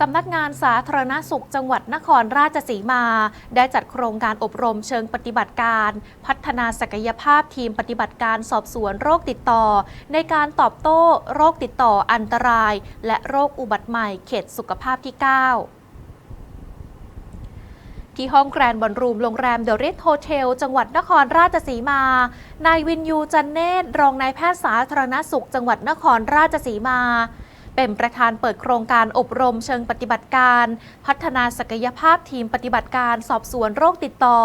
สำนักงานสาธารณสุขจังหวัดนครราชสีมา ได้จัดโครงการอบรมเชิงปฏิบัติการ พัฒนาศักยภาพทีมปฏิบัติการสอบสวนโรคติดต่อ ในการตอบโต้โรคติดต่ออันตราย และโรคอุบัติใหม่เขตสุขภาพที่ 9ที่ห้องแกรนบอลรูมโรงแรมเดอะริทโฮเทล จังหวัดนครราชสีมา นายวินยูจันเนตรองนายแพทย์สาธารณสุข จังหวัดนครราชสีมา เป็นประธานเปิดโครงการอบรมเชิงปฏิบัติการ พัฒนาศักยภาพทีมปฏิบัติการสอบสวนโรคติดต่อ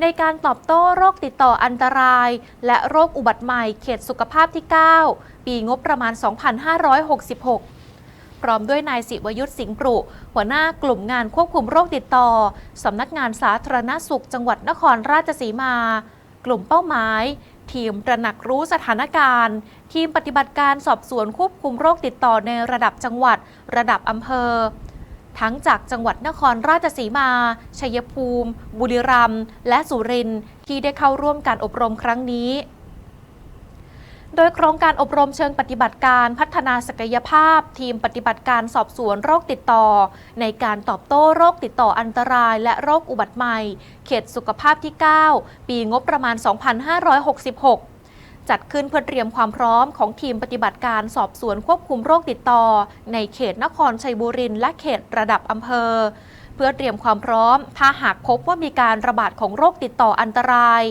ในการตอบโต้โรคติดต่ออันตราย และโรคอุบัติใหม่เขตสุขภาพที่ 9 ปีงบประมาณ 2566พร้อมด้วยนายสิวยุทธสิงห์ปรุ หัวหน้ากลุ่มงานควบคุมโรคติดต่อ สำนักงานสาธารณสุขจังหวัดนครราชสีมา กลุ่มเป้าหมาย ทีมตระหนักรู้สถานการณ์ ทีมปฏิบัติการสอบสวนควบคุมโรคติดต่อในระดับจังหวัด ระดับอำเภอ ทั้งจากจังหวัดนครราชสีมา ชัยภูมิ บุรีรัมย์และสุรินทร์ที่ได้เข้าร่วมการอบรมครั้งนี้ โดยโครงการอบรมเชิงปฏิบัติการพัฒนาศักยภาพ ทีมปฏิบัติการสอบสวนโรคติดต่อ ในการตอบโต้โรคติดต่ออันตราย และโรคอุบัติใหม่ เขตสุขภาพที่ 9 ปีงบประมาณ 2566จัดขึ้นเพื่อเตรียมความพร้อมของทีมปฏิบัติการสอบสวนควบคุมโรคติดต่อ ในเขตนครชัยบุรีและเขตระดับอำเภอ พื่อเตรียมความพร้อม ถ้าหากพบว่ามีการระบาดของโรคติดต่ออันตราย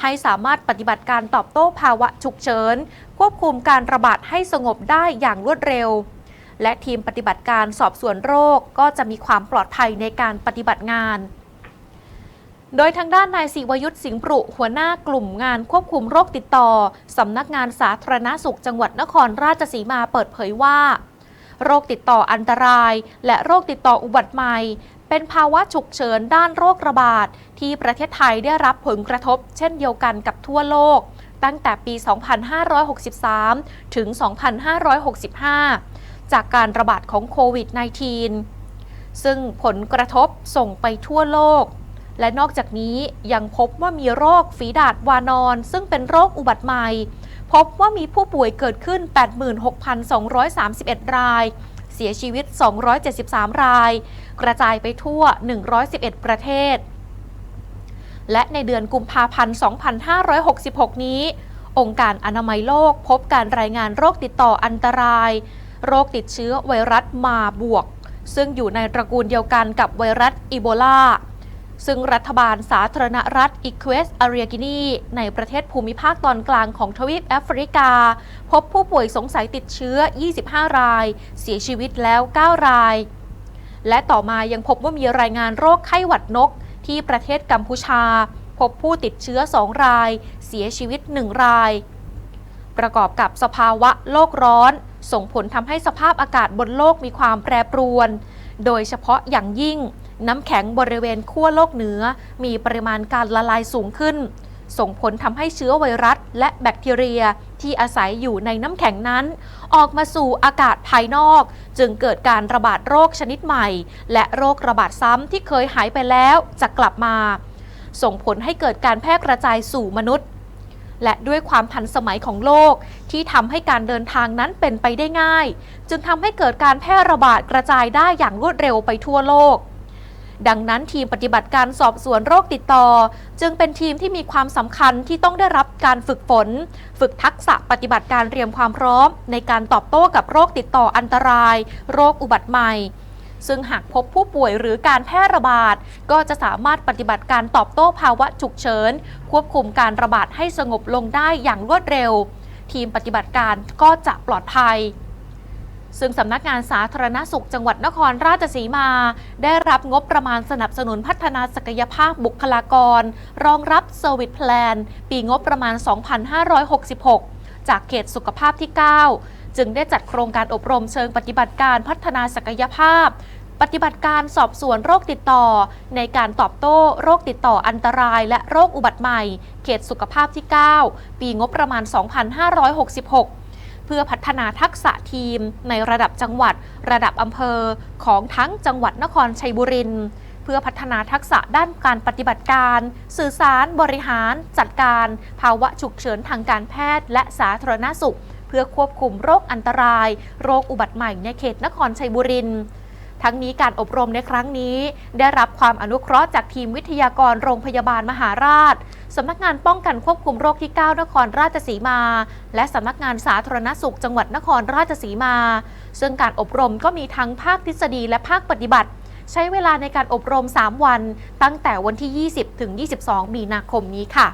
ให้สามารถปฏิบัติการตอบโต้ภาวะฉุกเฉิน ควบคุมการระบาดให้สงบได้อย่างรวดเร็ว และทีมปฏิบัติการสอบสวนโรคก็จะมีความปลอดภัยในการปฏิบัติงานโดยทางด้านนายศิวยุทธสิงห์ปรุหัวหน้ากลุ่มงานควบคุมโรคติดต่อ สำนักงานสาธารณสุขจังหวัดนครราชสีมาเปิดเผยว่า โรคติดต่ออันตราย และโรคติดต่ออุบัติใหม่ เป็นภาวะฉุกเฉินด้านโรคระบาด ที่ประเทศไทยได้รับผลกระทบ เช่นเดียวกันกับทั่วโลก ตั้งแต่ปี 2563 ถึง 2565 จากการระบาดของโควิด -19 ซึ่งผลกระทบส่งไปทั่วโลก และนอกจากนี้ยังพบว่ามีโรคฝีดาดวานอน ซึ่งเป็นโรคอุบัติใหม่ พบว่ามีผู้ป่วยเกิดขึ้น 86,231 ราย เสียชีวิต 273 ราย กระจายไปทั่ว 111 ประเทศ และในเดือนกุมภาพันธ์ 2566 นี้ องค์การอนามัยโลกพบการรายงานโรคติดต่ออันตราย โรคติดเชื้อไวรัสมาบวก ซึ่งอยู่ในตระกูลเดียวกันกับไวรัสอีโบลา ซึ่งรัฐบาลสาธารณรัฐอีควสอารีกินีในประเทศภูมิภาคตอนกลางของทวีปแอฟริกา พบผู้ป่วยสงสัยติดเชื้อ 25 ราย เสียชีวิตแล้ว 9 ราย และต่อมายังพบว่ามีรายงานโรคไข้หวัดนกที่ประเทศกัมพูชา พบผู้ติดเชื้อ 2 ราย เสียชีวิต 1 ราย ประกอบกับสภาวะโลกร้อน ส่งผลทำให้สภาพอากาศบนโลกมีความแปรปรวน โดยเฉพาะอย่างยิ่ง น้ำแข็งบริเวณขั้วโลกเหนือ มีปริมาณการละลายสูงขึ้น ส่งผลทำให้เชื้อไวรัส และแบคทีเรียที่อาศัยอยู่ในน้ำแข็งนั้น ออกมาสู่อากาศภายนอก จึงเกิดการระบาดโรคชนิดใหม่ และโรคระบาดซ้ำที่เคยหายไปแล้วจะกลับมา ส่งผลให้เกิดการแพร่กระจายสู่มนุษย์ และด้วยความทันสมัยของโลกที่ทำให้การเดินทางนั้นเป็นไปได้ง่าย จึงทำให้เกิดการแพร่ระบาดกระจายได้อย่างรวดเร็วไปทั่วโลก ดังนั้นทีมปฏิบัติการสอบสวนโรคติดต่อ จึงเป็นทีมที่มีความสำคัญที่ต้องได้รับการฝึกฝน ฝึกทักษะปฏิบัติการเตรียมความพร้อม ในการตอบโต้กับโรคติดต่ออันตราย โรคอุบัติใหม่ซึ่งหากพบผู้ป่วยหรือการแพร่ระบาด ก็จะสามารถปฏิบัติการตอบโต้ภาวะฉุกเฉิน ควบคุมการระบาดให้สงบลงได้อย่างรวดเร็ว ทีมปฏิบัติการก็จะปลอดภัย ซึ่งสำนักงานสาธารณสุขจังหวัดนครราชสีมา ได้รับงบประมาณสนับสนุนพัฒนาศักยภาพบุคลากร รองรับเซอร์วิสแพลน ปีงบประมาณ 2566 จากเขตสุขภาพที่ 9 จึงได้จัดโครงการอบรมเชิงปฏิบัติการพัฒนาศักยภาพ ปฏิบัติการสอบสวนโรคติดต่อ ในการตอบโต้โรคติดต่ออันตราย และโรคอุบัติใหม่ เขตสุขภาพที่ 9 ปีงบประมาณ 2566 เพื่อพัฒนาทักษะทีม ในระดับจังหวัด ระดับอำเภอของทั้งจังหวัดนครชัยบุรีเพื่อพัฒนาทักษะด้านการปฏิบัติการ สื่อสารบริหาร จัดการ ภาวะฉุกเฉินทางการแพทย์ และสาธารณสุข เพื่อควบคุมโรคอันตราย โรคอุบัติใหม่ในเขตนครชัยบุรีทั้งนี้การอบรมในครั้งนี้ ได้รับความอนุเคราะห์จากทีมวิทยากรโรงพยาบาลมหาราช สำนักงานป้องกันควบคุมโรคที่ 9 นครราชสีมา และสำนักงานสาธารณสุขจังหวัดนครราชสีมา ซึ่งการอบรมก็มีทั้งภาคทฤษฎีและภาคปฏิบัติ ใช้เวลาในการอบรม 3 วัน ตั้งแต่วันที่ 20 ถึง 22 มีนาคมนี้ค่ะ